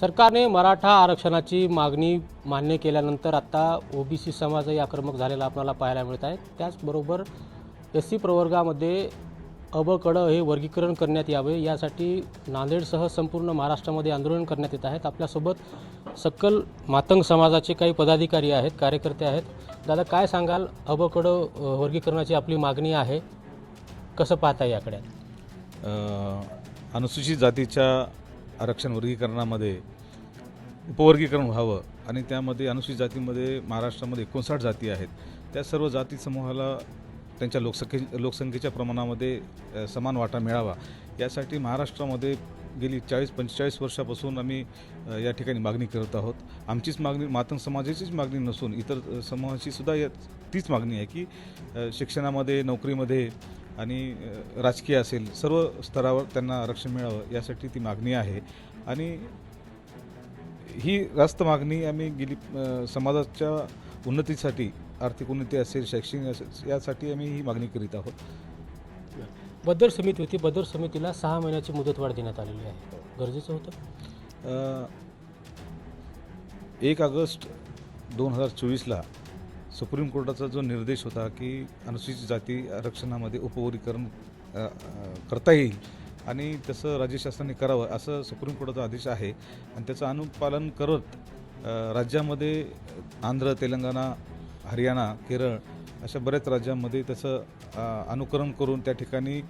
सरकारने मराठा आरक्षणाची मागणी मान्य केल्यानंतर आता ओबीसी समाजही आक्रमक झालेला आपल्याला पाहायला मिळत आहे. त्याचबरोबर एस सी प्रवर्गामध्ये अबकडं हे वर्गीकरण करण्यात यावे यासाठी नांदेडसह संपूर्ण महाराष्ट्रामध्ये आंदोलन करण्यात येत आहेत. आपल्यासोबत सकल मातंग समाजाचे काही पदाधिकारी आहेत कार्यकर्ते आहेत. दादा काय सांगाल? अबकडं वर्गीकरणाची आपली मागणी आहे. कसं पाहता याकडे? अनुसूचित जातीच्या आरक्षण वर्गीकरणामध्ये उपवर्गीकरण व्हावं आणि त्यामध्ये अनुसूचित जातीमध्ये महाराष्ट्रामध्ये एकोणसाठ जाती आहेत. त्या सर्व जाती समूहाला त्यांच्या लोकसंख्ये लोकसंख्येच्या प्रमाणामध्ये समान वाटा मिळावा. यासाठी महाराष्ट्रामध्ये गेली चाळीस पंचेचाळीस वर्षापासून आम्ही या ठिकाणी मागणी करत आहोत. आमचीच मागणी मातंग समाजाचीच मागणी नसून इतर समूहाची सुद्धा या तीच मागणी आहे की शिक्षणामध्ये नोकरीमध्ये आणि राजकीय असेल सर्व स्तरावर त्यांना आरक्षण मिळावं यासाठी ती मागणी आहे. आणि ही रास्त मागणी आम्ही गेली समाजाच्या उन्नतीसाठी आर्थिक उन्नती असेल शैक्षणिक असेल यासाठी आम्ही ही मागणी करीत आहोत. बदर समिती होती. बदर समितीला सहा महिन्याची मुदतवाढ देण्यात आलेली आहे. गरजेचं होतं? एक ऑगस्ट दोन हजार चोवीसला सुप्रीम कोर्टाचा जो निर्देश होता की अनुसूचित जाती आरक्षणामध्ये उपवर्गीकरण करता येईल आणि तसं राज्य शासनाने करावं असं सुप्रीम कोर्टाचा आदेश आहे. आणि त्याचं अनुपालन करत राज्यामध्ये आंध्र तेलंगणा हरियाणा केरळ अशा बऱ्याच राज्यांमध्ये त्याचं अनुकरण करून त्या ठिकाणी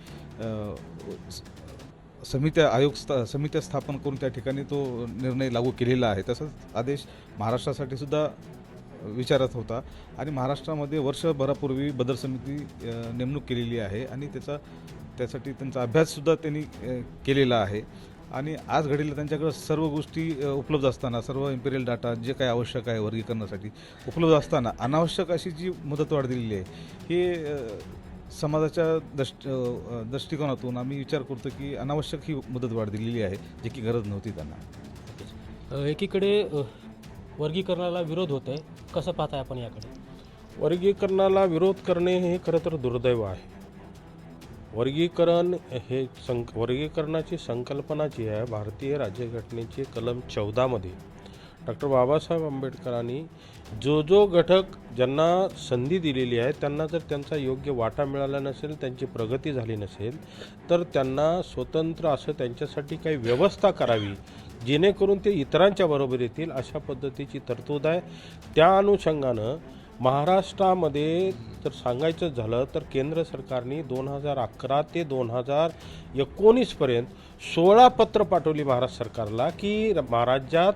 समित्या आयोग स्था समित्या स्थापन करून त्या ठिकाणी तो निर्णय लागू केलेला आहे. तसंच आदेश महाराष्ट्रासाठी सुद्धा विचारत होता. आणि महाराष्ट्रामध्ये वर्षभरापूर्वी बदर समिती नेमणूक केलेली आहे आणि त्याचा त्यासाठी त्यांचा अभ्याससुद्धा त्यांनी केलेला आहे. आणि आज घडीला त्यांच्याकडे सर्व गोष्टी उपलब्ध असताना सर्व इम्पेरियल डाटा जे काही आवश्यक आहे वर्गीकरणासाठी उपलब्ध असताना अनावश्यक अशी जी मुदतवाढ दिलेली आहे हे समाजाच्या दृष्ट दृष्टिकोनातून आम्ही विचार करतो की अनावश्यक ही मुदतवाढ दिलेली आहे जी की गरज नव्हती त्यांना. एकीकडे वर्गीकरणाला विरोध होत आहे कसं पाहताय आपण याकडे? वर्गीकरणाला विरोध करणे हे खरं तर दुर्दैव आहे. वर्गीकरण हे संक वर्गीकरणाची संकल्पना जी आहे भारतीय राज्यघटनेची कलम चौदामध्ये डॉक्टर बाबासाहेब आंबेडकरांनी जो जो घटक ज्यांना संधी दिलेली आहे त्यांना जर त्यांचा योग्य वाटा मिळाला नसेल त्यांची प्रगती झाली नसेल तर त्यांना स्वतंत्र असं त्यांच्यासाठी काही व्यवस्था करावी जेणेकरून ते इतरांच्या बरोबर येतील अशा पद्धतीची तरतूद आहे. त्या अनुषंगानं महाराष्ट्रामध्ये जर सांगायचं झालं तर केंद्र सरकारने दोन हजार अकरा ते दोन हजार एकोणीसपर्यंत सोळा पत्र पाठवली महाराष्ट्र सरकारला की महाराज्यात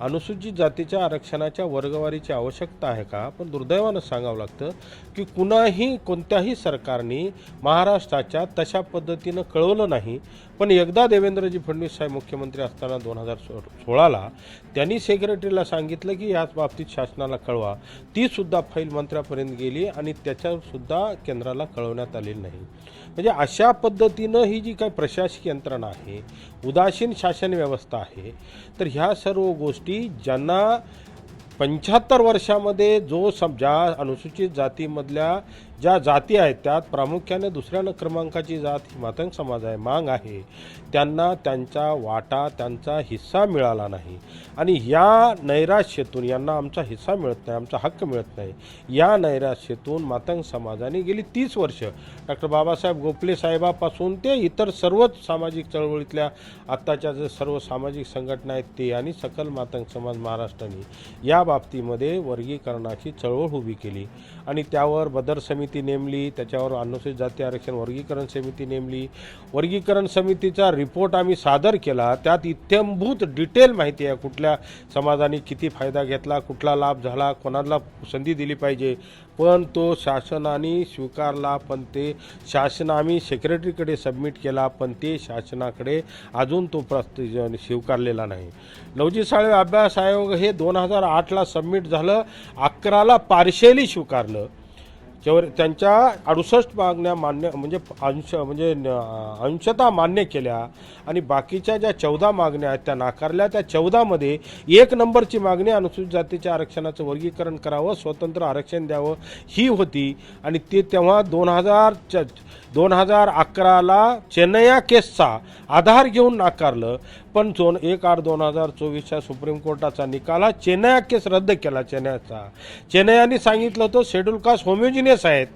अनुसूचित जातीच्या आरक्षणाच्या वर्गवारीची आवश्यकता आहे का? पण दुर्दैवानं सांगावं लागतं की कुणाही कोणत्याही सरकारने महाराष्ट्राच्या तशा पद्धतीनं कळवलं नाही. पण एकदा देवेंद्रजी फडणवीस साहेब मुख्यमंत्री असताना दोन हजार सो सोळाला त्यांनी सेक्रेटरीला सांगितलं की याच बाबतीत शासनाला कळवा. तीसुद्धा फाईल मंत्र्यापर्यंत गेली आणि त्याच्यासुद्धा केंद्राला कळवण्यात आलेली नाही. म्हणजे अशा पद्धतीनं ही जी काही प्रशासकीय यंत्रणा आहे उदासीन शासन व्यवस्था आहे तर ह्या सर्व गोष्टी ज्यांना पंच्याहत्तर वर्षामध्ये जो सम ज्या अनुसूचित जातीमधल्या ज्या जाती आहेत त्यात प्रामुख्याने दुसऱ्या न क्रमांकाची जात ही मातंग समाज आहे मांग आहे. त्यांना त्यांचा वाटा त्यांचा हिस्सा मिळाला नाही. आणि या नैराश्येतून यांना आमचा हिस्सा मिळत नाही आमचा हक्क मिळत नाही. या नैराश्येतून मातंग समाजाने गेली तीस वर्ष. डॉक्टर बाबासाहेब गोखले साहेबापासून ते इतर सर्वच सामाजिक चळवळीतल्या आत्ताच्या जे सर्व सामाजिक संघटना आहेत ते आणि सकल मातंग समाज महाराष्ट्राने या बाबतीमध्ये वर्गीकरणाची चळवळ उभी केली आणि त्यावर बदर समिती नेमली त्याच्यावर अनुसूचित जाती आरक्षण वर्गीकरण समिती नेमली. वर्गीकरण समितीचा रिपोर्ट आम्ही सादर केला त्यात इत्यंभूत डिटेल माहिती आहे. कुठल्या समाजाने किती फायदा घेतला कुठला लाभ झाला कोणाला संधी दिली पाहिजे. पण तो शासनाने स्वीकारला पण ते शासन आम्ही सेक्रेटरीकडे सबमिट केला पण ते शासनाकडे अजून तो प्रस्त स्वीकारलेला नाही. लवजी साळवे अभ्यास आयोग हे दोन हजार आठला सबमिट झालं अकराला पार्शियली स्वीकारलं. जेव्हा त्यांच्या अडुसष्ट मागण्या मान्य म्हणजे अंश म्हणजे अंशता अंशतः मान्य केल्या आणि बाकीच्या ज्या चौदा मागण्या आहेत त्या नाकारल्या त्या चौदामध्ये एक नंबरची मागणी अनुसूचित जातीच्या आरक्षणाचं वर्गीकरण करावं स्वतंत्र आरक्षण द्यावं ही होती. आणि ते तेव्हा दोन हजार च दोन हजार अकराला चेन्नया केसचा आधार घेऊन नाकारलं. पण दोन एक आठ दोन हजार चोवीसच्या सुप्रीम कोर्टाचा निकाल हा चेन्नई केस रद्द केला चेन्नईचा. चेन्नयाने सांगितलं होतं शेड्यूल कास्ट होमिओजिनियस आहेत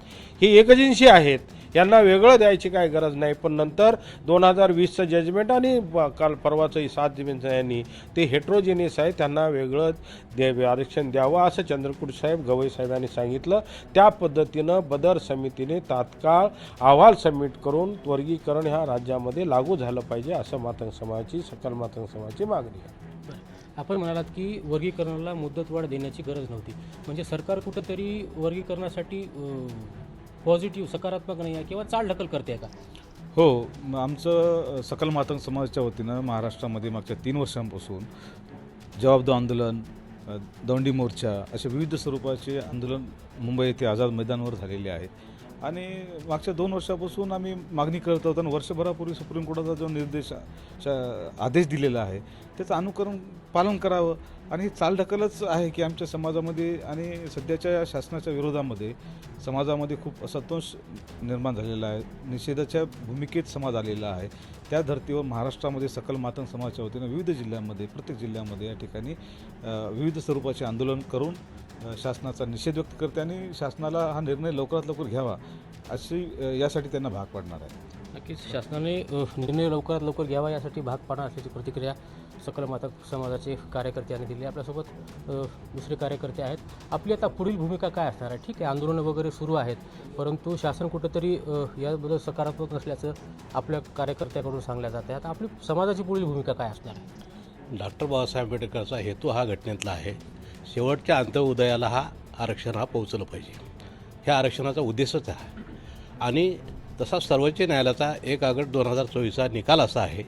ही एकजिन्सी आहेत. यांना वेगळं द्यायची काय गरज नाही. पण नंतर दोन हजार वीसचं जजमेंट आणि काल परवाचंही सात जमीनचं यांनी ते हेट्रोजेनियस आहे त्यांना वेगळं दे आरक्षण द्यावं असं चंद्रपूर साहेब गवई साहेबांनी सांगितलं. त्या पद्धतीनं बदर समितीने तात्काळ अहवाल सबमिट करून वर्गीकरण ह्या राज्यामध्ये लागू झालं पाहिजे असं मातंग समाजाची सकल मातंग समाजाची मागणी आहे. आपण म्हणालात की वर्गीकरणाला मुदतवाढ देण्याची गरज नव्हती. म्हणजे सरकार कुठंतरी वर्गीकरणासाठी पॉझिटिव्ह सकारात्मक नाही आहे किंवा चालढकल करते का? हो आमचं सकल मातंग समाजाच्या वतीनं महाराष्ट्रामध्ये मागच्या तीन वर्षांपासून जवाबदो आंदोलन दंडी दौंडी मोर्चा असे विविध स्वरूपाचे आंदोलन मुंबई येथे आझाद मैदानावर झालेले आहे आणि मागच्या दोन वर्षापासून आम्ही मागणी करत होतो आणि वर्षभरापूर्वी सुप्रीम कोर्टाचा जो निर्देश आदेश दिलेला आहे त्याचं अनुकरण पालन करावं. आणि ही चालढकलच आहे की आमच्या समाजामध्ये आणि सध्याच्या या शासनाच्या विरोधामध्ये समाजामध्ये खूप असंतोष निर्माण झालेला आहे. निषेधाच्या भूमिकेत समाज आलेला आहे. त्या धर्तीवर महाराष्ट्रामध्ये सकल मातंग समाजाच्या वतीनं विविध जिल्ह्यांमध्ये प्रत्येक जिल्ह्यामध्ये या ठिकाणी विविध स्वरूपाचे आंदोलन करून शासनाचा निषेध व्यक्त करते आणि शासनाला हा निर्णय लवकरात लवकर घ्यावा अशी यासाठी त्यांना भाग पाडणार आहे. नक्कीच शासनाने निर्णय लवकरात लवकर घ्यावा यासाठी भाग पाडणार असल्याची प्रतिक्रिया सकल माता समाजाचे कार्यकर्त्यांनी दिली. आपल्यासोबत दुसरे कार्यकर्ते आहेत. आपली आता पुढील भूमिका काय असणार आहे? ठीक आहे आंदोलनं वगैरे सुरू आहेत परंतु शासन कुठंतरी याबद्दल सकारात्मक नसल्याचं आपल्या कार्यकर्त्याकडून सांगल्या जात आहे आता आपली समाजाची पुढील भूमिका काय असणार आहे? डॉक्टर बाबासाहेब आंबेडकरचा हेतू हा घटनेतला आहे. शेवटच्या अंत्योदयाला हा आरक्षण हा पोहोचलं पाहिजे. ह्या आरक्षणाचा उद्देशच आहे. आणि तसा सर्वोच्च न्यायालयाचा एक ऑगस्ट दोन हजार चोवीसचा निकाल असा आहे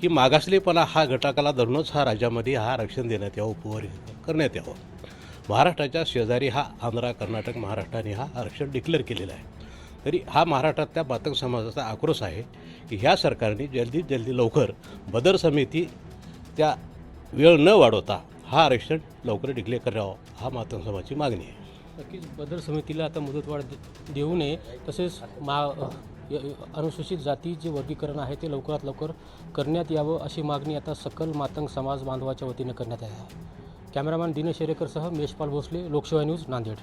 की मागासलेपणा हा घटकाला धरूनच हा राज्यामध्ये हा आरक्षण देण्यात यावं उपवर करण्यात यावं. महाराष्ट्राच्या शेजारी हा आंध्रा कर्नाटक महाराष्ट्राने हा आरक्षण डिक्लेअर केलेला आहे. तरी हा महाराष्ट्रातल्या मातंग समाजाचा आक्रोश आहे की ह्या सरकारने जल्दीत जल्दी लवकर बदर समिती त्या वेळ न वाढवता हा आरक्षण लवकर डिक्लेअर करावं हा मातंग समाजाची मागणी आहे. नक्कीच बदल समितीला आता मुदतवाढ देऊ नये. तसेच मा य- अनुसूचित जाती जे वर्गीकरण आहे ते लवकरात लवकर करण्यात यावं अशी मागणी आता सकल मातंग समाज बांधवाच्या वतीनं करण्यात आली आहे. कॅमेरामॅन दिनेश शेरेकरसह मेषपाल भोसले लोकसेवा न्यूज नांदेड.